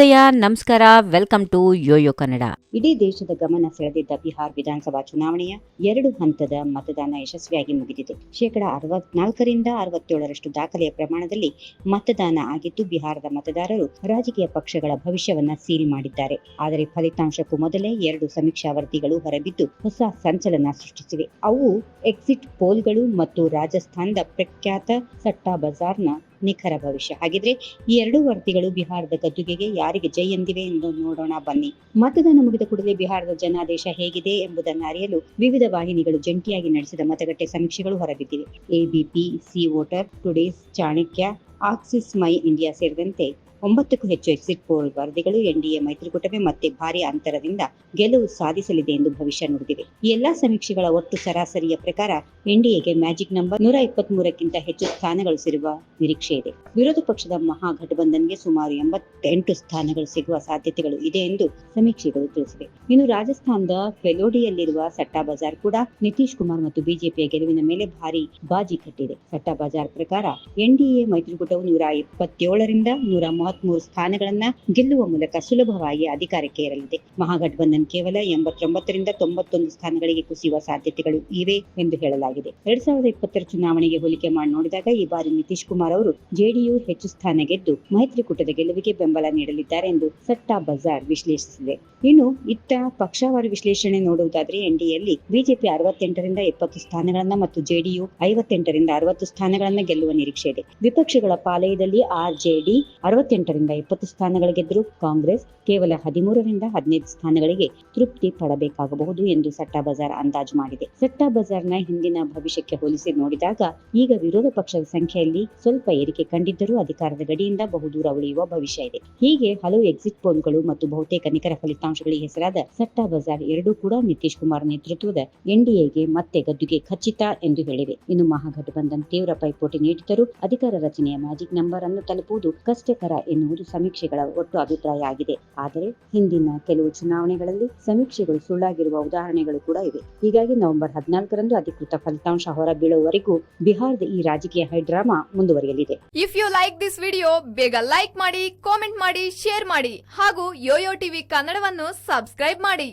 ಶುಭೋದಯ ನಮಸ್ಕಾರ welcome to Yoyo Kannada ಇಡೀ ದೇಶದ ಗಮನ ಸೆಳೆದಿದ್ದ ಬಿಹಾರ್ ವಿಧಾನಸಭಾ ಚುನಾವಣೆಯ ಎರಡು ಹಂತದ ಮತದಾನ ಯಶಸ್ವಿಯಾಗಿ ಮುಗಿದಿದೆ. ಶೇಕಡ ಅರವತ್ನಾಲ್ಕರಿಂದ ಅರವತ್ತೇಳರಷ್ಟು ದಾಖಲೆಯ ಪ್ರಮಾಣದಲ್ಲಿ ಮತದಾನ ಆಗಿದ್ದು, ಬಿಹಾರದ ಮತದಾರರು ರಾಜಕೀಯ ಪಕ್ಷಗಳ ಭವಿಷ್ಯವನ್ನ ಸೀಲ್ ಮಾಡಿದ್ದಾರೆ. ಆದರೆ ಫಲಿತಾಂಶಕ್ಕೂ ಮೊದಲೇ ಎರಡು ಸಮೀಕ್ಷಾ ವರದಿಗಳು ಹೊರಬಿದ್ದು, ಹೊಸ ಸಂಚಲನ ಸೃಷ್ಟಿಸಿವೆ. ಅವು ಎಕ್ಸಿಟ್ ಪೋಲ್ಗಳು ಮತ್ತು ರಾಜಸ್ಥಾನದ ಪ್ರಖ್ಯಾತ ಸಟ್ಟಾ ಬಜಾರ್ನ ನಿಖರ ಭವಿಷ್ಯ. ಹಾಗಿದ್ರೆ ಈ ಎರಡು ವರದಿಗಳು ಬಿಹಾರದ ಗದ್ದುಗೆಗೆ ಯಾರಿಗೆ ಜೈ ಎಂದಿವೆ ಎಂದು ನೋಡೋಣ ಬನ್ನಿ. ಮತದಾನ ಮುಗಿದ ಕೂಡಲೇ ಬಿಹಾರದ ಜನಾದೇಶ ಹೇಗಿದೆ ಎಂಬುದನ್ನು ಅರಿಯಲು ವಿವಿಧ ವಾಹಿನಿಗಳು ಜಂಟಿಯಾಗಿ ನಡೆಸಿದ ಮತಗಟ್ಟೆ ಸಮೀಕ್ಷೆಗಳು ಹೊರಬಿದ್ದಿವೆ. ABP C voter today's Chanakya Axis my India ಸೇರಿದಂತೆ ಒಂಬತ್ತಕ್ಕೂ ಹೆಚ್ಚು ಎಕ್ಸಿಟ್ ಪೋಲ್ ವರದಿಗಳು ಎನ್ಡಿಎ ಮೈತ್ರಿಕೂಟವೇ ಮತ್ತೆ ಭಾರಿ ಅಂತರದಿಂದ ಗೆಲುವು ಸಾಧಿಸಲಿದೆ ಎಂದು ಭವಿಷ್ಯ ನುಡಿದಿವೆ ಈ ಎಲ್ಲಾ ಸಮೀಕ್ಷೆಗಳ ಒಟ್ಟು ಸರಾಸರಿಯ ಪ್ರಕಾರ ಎನ್ಡಿಎಗೆ ಮ್ಯಾಜಿಕ್ ನಂಬರ್ ನೂರ ಇಪ್ಪತ್ತ್ ಮೂರಕ್ಕಿಂತ ಹೆಚ್ಚು ಸ್ಥಾನಗಳು ಸಿರುವ ನಿರೀಕ್ಷೆ ಇದೆ. ವಿರೋಧ ಪಕ್ಷದ ಮಹಾಗಠಬಂಧನ್ಗೆ ಸುಮಾರು ಎಂಬತ್ತೆಂಟು ಸ್ಥಾನಗಳು ಸಿಗುವ ಸಾಧ್ಯತೆಗಳು ಇದೆ ಎಂದು ಸಮೀಕ್ಷೆಗಳು ತಿಳಿಸಿವೆ. ಇನ್ನು ರಾಜಸ್ಥಾನದ ಫೆಲೋಡಿಯಲ್ಲಿರುವ ಸಟ್ಟಾ ಬಜಾರ್ ಕೂಡ ನಿತೀಶ್ ಕುಮಾರ್ ಮತ್ತು ಬಿಜೆಪಿಯ ಗೆಲುವಿನ ಮೇಲೆ ಭಾರಿ ಬಾಜಿ ಕಟ್ಟಿದೆ. ಸಟ್ಟಾ ಬಜಾರ್ ಪ್ರಕಾರ ಎನ್ಡಿಎ ಮೈತ್ರಿಕೂಟವು ನೂರ ಇಪ್ಪತ್ತೇಳರಿಂದ ನೂರ ಮೂವತ್ಮೂರು ಸ್ಥಾನಗಳನ್ನ ಗೆಲ್ಲುವ ಮೂಲಕ ಸುಲಭವಾಗಿ ಅಧಿಕಾರಕ್ಕೆ ಏರಲಿದೆ. ಮಹಾಗಠಬಂಧನ್ ಕೇವಲ ಎಂಬತ್ತೊಂಬತ್ತರಿಂದ ತೊಂಬತ್ತೊಂದು ಸ್ಥಾನಗಳಿಗೆ ಕುಸಿಯುವ ಸಾಧ್ಯತೆಗಳು ಇವೆ ಎಂದು ಹೇಳಲಾಗಿದೆ. ಎರಡ್ ಸಾವಿರದ ಇಪ್ಪತ್ತರ ಚುನಾವಣೆಗೆ ಹೋಲಿಕೆ ಮಾಡಿ ನೋಡಿದಾಗ ಈ ಬಾರಿ ನಿತೀಶ್ ಕುಮಾರ್ ಅವರು ಜೆಡಿಯು ಹೆಚ್ಚು ಸ್ಥಾನ ಗೆದ್ದು ಮೈತ್ರಿಕೂಟದ ಗೆಲುವಿಗೆ ಬೆಂಬಲ ನೀಡಲಿದ್ದಾರೆ ಎಂದು ಸಟ್ಟಾ ಬಜಾರ್ ವಿಶ್ಲೇಷಿಸಿದೆ. ಇನ್ನು ಇತ್ತ ಪಕ್ಷವಾರು ವಿಶ್ಲೇಷಣೆ ನೋಡುವುದಾದ್ರೆ ಎನ್ಡಿಎಲ್ಲಿ ಬಿಜೆಪಿ ಅರವತ್ತೆಂಟರಿಂದ ಎಪ್ಪತ್ತು ಸ್ಥಾನಗಳನ್ನ ಮತ್ತು ಜೆಡಿಯು ಐವತ್ತೆಂಟರಿಂದ ಅರವತ್ತು ಸ್ಥಾನಗಳನ್ನ ಗೆಲ್ಲುವ ನಿರೀಕ್ಷೆ ಇದೆ. ವಿಪಕ್ಷಗಳ ಪಾಲಯದಲ್ಲಿ ಆರ್ಜೆಡಿ ಅರವತ್ತೆಂಟರಿಂದ ಇಪ್ಪತ್ತು ಸ್ಥಾನಗಳು ಗೆದ್ದರೂ ಕಾಂಗ್ರೆಸ್ ಕೇವಲ ಹದಿಮೂರರಿಂದ ಹದಿನೈದು ಸ್ಥಾನಗಳಿಗೆ ತೃಪ್ತಿ ಪಡಬೇಕಾಗಬಹುದು ಎಂದು ಸಟ್ಟಾ ಬಜಾರ್ ಅಂದಾಜು ಮಾಡಿದೆ. ಸಟ್ಟಾ ಬಜಾರ್ನ ಹಿಂದಿನ ಭವಿಷ್ಯಕ್ಕೆ ಹೋಲಿಸಿ ನೋಡಿದಾಗ ಈಗ ವಿರೋಧ ಪಕ್ಷದ ಸಂಖ್ಯೆಯಲ್ಲಿ ಸ್ವಲ್ಪ ಏರಿಕೆ ಕಂಡಿದ್ದರೂ ಅಧಿಕಾರದ ಗಡಿಯಿಂದ ಬಹುದೂರ ಉಳಿಯುವ ಭವಿಷ್ಯ ಇದೆ. ಹೀಗೆ ಹಲವು ಎಕ್ಸಿಟ್ ಪೋಲ್ಗಳು ಮತ್ತು ಬಹುತೇಕ ನಿಖರ ಫಲಿತಾಂಶಗಳಿಗೆ ಹೆಸರಾದ ಸಟ್ಟಾ ಬಜಾರ್ ಎರಡೂ ಕೂಡ ನಿತೀಶ್ ಕುಮಾರ್ ನೇತೃತ್ವದ ಎನ್ಡಿಎಗೆ ಮತ್ತೆ ಗದ್ದುಗೆ ಖಚಿತ ಎಂದು ಹೇಳಿವೆ. ಇನ್ನು ಮಹಾಗಠಬಂಧನ್ ತೀವ್ರ ಪೈಪೋಟಿ ನೀಡಿದ್ದರೂ ಅಧಿಕಾರ ರಚನೆಯ ಮ್ಯಾಜಿಕ್ ನಂಬರ್ ಅನ್ನು ತಲುಪುವುದು ಕಷ್ಟಕರ ಎನ್ನುವುದು ಸಮೀಕ್ಷೆಗಳ ಒಟ್ಟು ಅಭಿಪ್ರಾಯ ಆಗಿದೆ. ಆದರೆ ಹಿಂದಿನ ಕೆಲವು ಚುನಾವಣೆಗಳಲ್ಲಿ ಸಮೀಕ್ಷೆಗಳು ಸುಳ್ಳಾಗಿರುವ ಉದಾಹರಣೆಗಳು ಕೂಡ ಇವೆ. ಹೀಗಾಗಿ ನವೆಂಬರ್ ಹದಿನಾಲ್ಕರಂದು ಅಧಿಕೃತ ಫಲಿತಾಂಶ ಹೊರಬೀಳುವವರೆಗೂ ಬಿಹಾರದ ಈ ರಾಜಕೀಯ ಹೈಡ್ರಾಮಾ ಮುಂದುವರಿಯಲಿದೆ. If you like this video ಬೇಗ ಲೈಕ್ ಮಾಡಿ ಕಾಮೆಂಟ್ ಮಾಡಿ ಶೇರ್ ಮಾಡಿ ಹಾಗೂ ಯೋಯೋ ಟಿವಿ ಕನ್ನಡವನ್ನು ಸಬ್ಸ್ಕ್ರೈಬ್ ಮಾಡಿ.